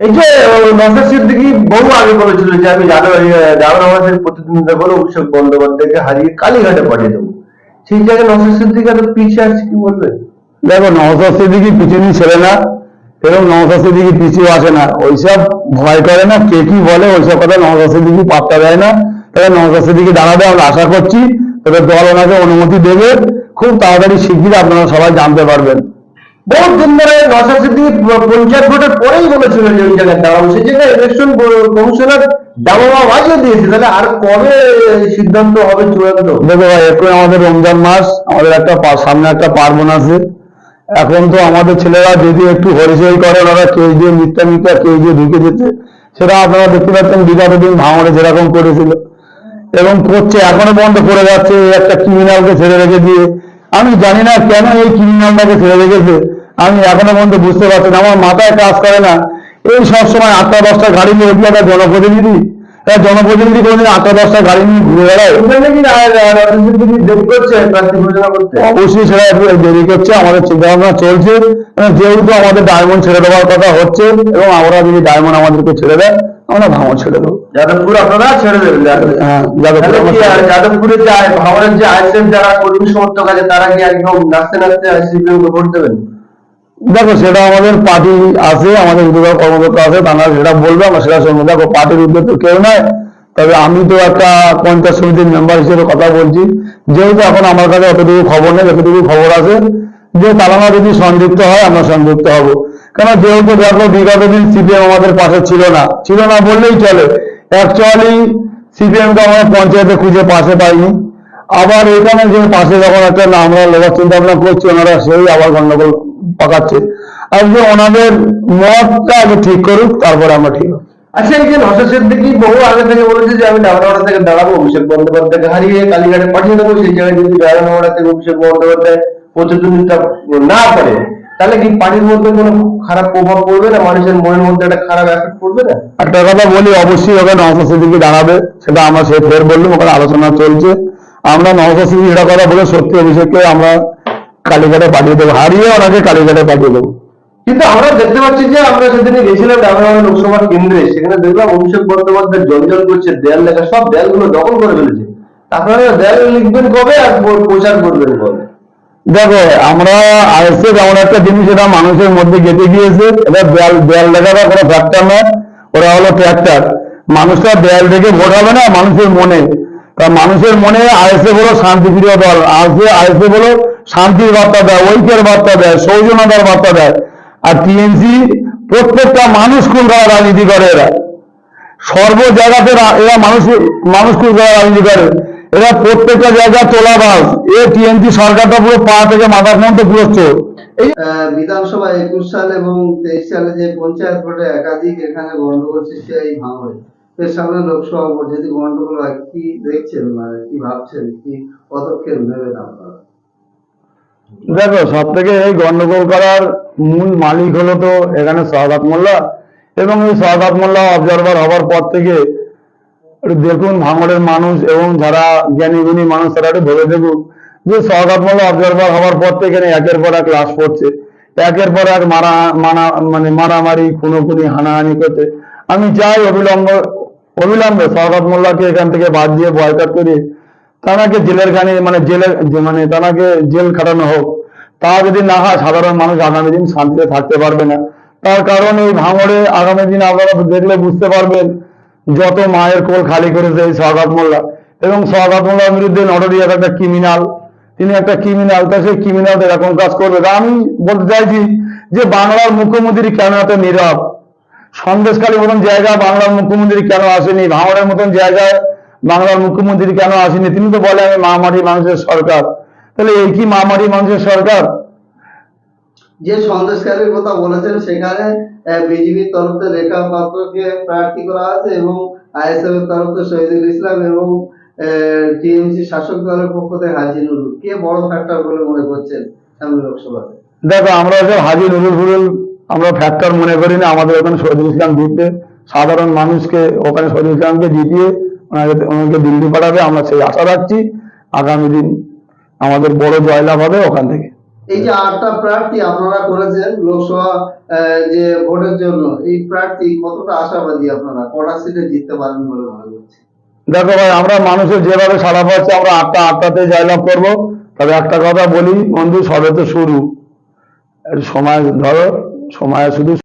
এই যে নসর সিদ্দিকি বহু আগে বলেছিল যে আমি জানুয়ারি জানুয়ারি প্রতিদ্বন্দ্বিতা করে অভিষেক বন্দ্যোপাধ্যায়কে হারিয়ে কালীঘাটে পাঠিয়ে দেবো। সেই জায়গায় নসর সিদ্দিকি এত পিছিয়ে আসছে, কি বলবে? দেখো নওসাদ সিদ্দিকি পিছনে ছেলে না, এবং নওসাদ সিদ্দিকি পিছিয়ে আসে না। ওইসব ভয় করে না, কে কি বলে, ওইসব কথা নওসাদ সিদ্দিকি পাত্তা দেয় না। তাহলে নওসাদ সিদ্দিকি দাঁড়াবে, আমরা আশা করছি তবে দল ওনাকে অনুমতি দেবে। খুব তাড়াতাড়ি শিগগির আপনারা সবাই জানতে পারবেন। বহু দিন ধরে নসর সিদ্দিকি পঞ্চায়েত ভোটের পরেই বলেছিল যে ওই জায়গায় দাঁড়াবো। সেই জায়গায় ইলেকশন কমিশনার দাবাবা বাজিয়ে দিয়েছে। তাহলে আর কবে সিদ্ধান্ত হবে চূড়ান্ত? দেখো ভাই এখন আমাদের রমজান মাস, আমাদের একটা সামনে একটা পার্বণ আছে। এখন তো আমাদের ছেলেরা যদি একটু হরিচই করে ওরা কেউ দিয়ে মিথ্যা মিথ্যা, কেউ দিয়ে ঢুকে যেতে, সেটা আপনারা দেখতে পাচ্ছেন, বিগত দিন ভাঙড়ে যেরকম করেছিল। এবং করছে, এখনও বন্ধ করে যাচ্ছে একটা ক্রিমিনালকে ছেড়ে রেখে দিয়ে। আমি জানি না কেন এই ক্রিমিনালটাকে ছেড়ে রেখেছে। আমি এখনও পর্যন্ত বুঝতে পারছি না আমার মাথায় কাজ করে না। এই সবসময় আটটা দশটা গাড়ি নিয়ে কি একটা জনপ্রতিনিধি একটা জনপ্রতিনিধি কোনোদিন আটটা দশটা গাড়ি নিয়ে ঘুরে বেড়ায়? অবশ্যই সেটা দেরি করছে আমাদের চিন্তা ভাবনা চলছে যেহেতু আমাদের ডায়মন্ড ছেড়ে দেওয়ার কথা হচ্ছে এবং আমরা যদি ডায়মন্ড আমাদেরকে ছেড়ে দেয় আমরা ভাঙন ছেড়ে দেবো। যাদবপুর আপনারা ছেড়ে দেবেন হ্যাঁ যাদবপুর যে ভাঙড়ের যে আইসিএফ যারা কর্মী সমর্থক আছে তারা কি একদম নাচতে নাচতে ভোট দেবেন? দেখো, সেটা আমাদের পার্টি আছে, আমাদের উদ্যোগ কর্মকর্তা আছে, তারা সেটা বলবে, আমরা সেটা শুনব। দেখো, পার্টির উদ্যোগ তো কেউ নয়, তবে আমি তো একটা পঞ্চায়েত সমিতির মেম্বার হিসেবে কথা বলছি। যেহেতু এখন আমার কাছে অতটুকু খবর নেই যতটুকু খবর আছে যে তারা যদি সংযুক্ত হয়, আমরা সংযুক্ত হব। কেন, যেহেতু দেখো, বিগত দিন সিপিএম আমাদের পাশে ছিল না। ছিল না বললেই চলে। অ্যাকচুয়ালি সিপিএম কে আমরা পঞ্চায়েতে খুঁজে পাশে পাইনি। আবার এখানে যে পাশে যখন একটা আমরা লেবার চিন্তা ভাবনা করছি, ওনারা সেই আবার গন্ডগোল পাকাচ্ছে। আজকে ওনাদের মতটা আগে ঠিক করুক তারপরে আমরা ঠিক আচ্ছা এই যে সিদ্দিকি বহু আগে থেকে বলেছে যে আমি ডাবরাওয়াড়া থেকে দাঁড়াবো অভিষেক বন্দ্যোপাধ্যায়কে হারিয়ে কালীঘাটে পাঠিয়ে দেবো সেই জায়গায় যদি ডাবরাওয়াড়া থেকে অভিষেক বন্দ্যোপাধ্যায় প্রতিদ্বন্দ্বিতা না করে তাহলে কি মধ্যে কোনো খারাপ প্রভাব পড়বে না? মানুষের মনের মধ্যে একটা খারাপ এফেক্ট পড়বে না? একটা কথা বলি অবশ্যই ওখানে সিদ্দিকি দাঁড়াবে সেটা আমরা সে ফের বললাম ওখানে আলোচনা চলছে। আমরা নওসাদ সিদ্দিকি এটা কথা বলে সত্যি অভিষেককে আমরা কালীঘাটে পাঠিয়ে দেবো হারিয়ে ওনাকে কালীঘাটে পাঠিয়ে দেবো। কিন্তু আমরা দেখতে পাচ্ছি যে আমরা সেদিনে গেছিলাম ডাবরাওয়াড়া লোকসভা কেন্দ্রে সেখানে দেখলাম অভিষেক বন্দ্যোপাধ্যায় জঞ্জল করছে দেয়াল লেখা সব দেয়ালগুলো দখল করে ফেলেছে। আপনারা দেয়াল লিখবেন কবে আর প্রচার করবেন কবে? দেখো আমরা আইএসএফ এমন একটা জিনিস এটা মানুষের মধ্যে গেঁথে গিয়েছে। এটা দেয়াল দেয়াল লেখাটা কোনো ফ্যাক্টর নয় ওরা হলো ট্র্যাক্টর মানুষটা দেয়াল দেখে ভোট হবে না মানুষের মনে। তা মানুষের মনে আইএসএফ হলো শান্তিপ্রিয় দল। আজকে আইএসএফ হলো শান্তির বার্তা দেয় ঐক্যের বার্তা দেয় সৌজন্যতার বার্তা দেয়। আর টিএমসি প্রত্যেকটা মানুষ খুন করা রাজনীতি করে এরা? সর্ব জায়গাতে এরা মানুষ মানুষ খুন করা রাজনীতি করে? এরা প্রত্যেকটা জায়গায় তোলাবাজ। এ টিএমসি সরকারটা পুরো পা থেকে মাথা পর্যন্ত পুরো চোর আহ, বিধানসভা একুশ সাল এবং তেইশ সালে যে পঞ্চায়েত ভোটে একাধিক এখানে গন্ডগোল সৃষ্টি এই ভাঙড়ে। সামনে লোকসভা যদি গন্ডগোল হয়, কি দেখছেন? মানে কি ভাবছেন? কি পদক্ষেপ নেবেন আপনারা? দেখো সব থেকে এই গন্ডগোল করার মূল মালিক হলো তো এখানে সহদাত মোল্লা। এবং এই সহদাত মোল্লা অবজারভার হওয়ার পর থেকে দেখুন ভাঙড়ের মানুষ এবং যারা জ্ঞানী গুণী মানুষ, তারা একটু ভেবে দেখুন যে সহদাত মোল্লা অবজারভার হওয়ার পর থেকে এখানে একের পর এক লাশ পড়ছে। একের পর এক মারা, মানা মানে মারামারি, খুনোখুনি, হানাহানি করতে আমি চাই অবিলম্ব অবিলম্বে সহদাত মোল্লাকে এখান থেকে বাদ দিয়ে বয়কট করে। তানাকে জেলের খানে মানে জেলের মানে তানাকে জেল খাটানো হোক। তা যদি না হয়, সাধারণ মানুষ আগামী দিন শান্তিতে থাকতে পারবে না। তার কারণ এই ভাঙড়ে আগামী দিন আপনারা দেখলে বুঝতে পারবেন, যত মায়ের কোল খালি করেছে এই সওগাত মোল্লা। এবং সওগাত মোল্লার বিরুদ্ধে নটরিয়াস একটা ক্রিমিনাল তিনি একটা ক্রিমিনাল তা সেই ক্রিমিনাল এরকম কাজ করবে। আমি বলতে চাইছি যে বাংলার মুখ্যমন্ত্রী কেন এত নীরব? সন্দেশকালী মতন জায়গা বাংলার মুখ্যমন্ত্রী কেন আসেনি? ভাঙড়ের মতন জায়গায় বাংলার মুখ্যমন্ত্রী কেন আসেনি? তিনি তো বলে আমি মামাটি মানুষের সরকার। তাহলে এই কি মামাটি মানুষের সরকার? যে সন্দেশকারীর কথা বলেছেন সেখানে বিজেপির তরফ থেকে রেখা পাত্রকে প্রার্থী করা আছে এবং আইএসএফ এর তরফ থেকে শহীদুল ইসলাম এবং টিএমসি শাসক দলের পক্ষ থেকে হাজি নুরুল। কে বড় ফ্যাক্টর বলে মনে করছেন সামনে লোকসভাতে? দেখো আমরা হাজি নুরুল ফুরুল আমরা ফ্যাক্টর মনে করি না আমাদের ওখানে শহীদুল ইসলাম জিতবে। সাধারণ মানুষকে ওখানে শহীদুল ইসলামকে জিতিয়ে ওনাকে ওনাকে দিল্লি পাঠাবে আমরা সেই আশা রাখছি। আগামী দিন আমাদের বড় জয়লাভ হবে ওখান থেকে। এই যে আটটা প্রার্থী আপনারা করেছেন লোকসভা যে ভোটের জন্য এই প্রার্থী কতটা আশাবাদী আপনারা? কটা সিটে জিততে পারবেন বলে মনে দেখো ভাই আমরা মানুষের যেভাবে সাড়া পাচ্ছি আমরা আটটা আটটাতে জয়লাভ করব। তবে একটা কথা বলি বন্ধু সবে তো শুরু। সময় ধরো। সময় শুধু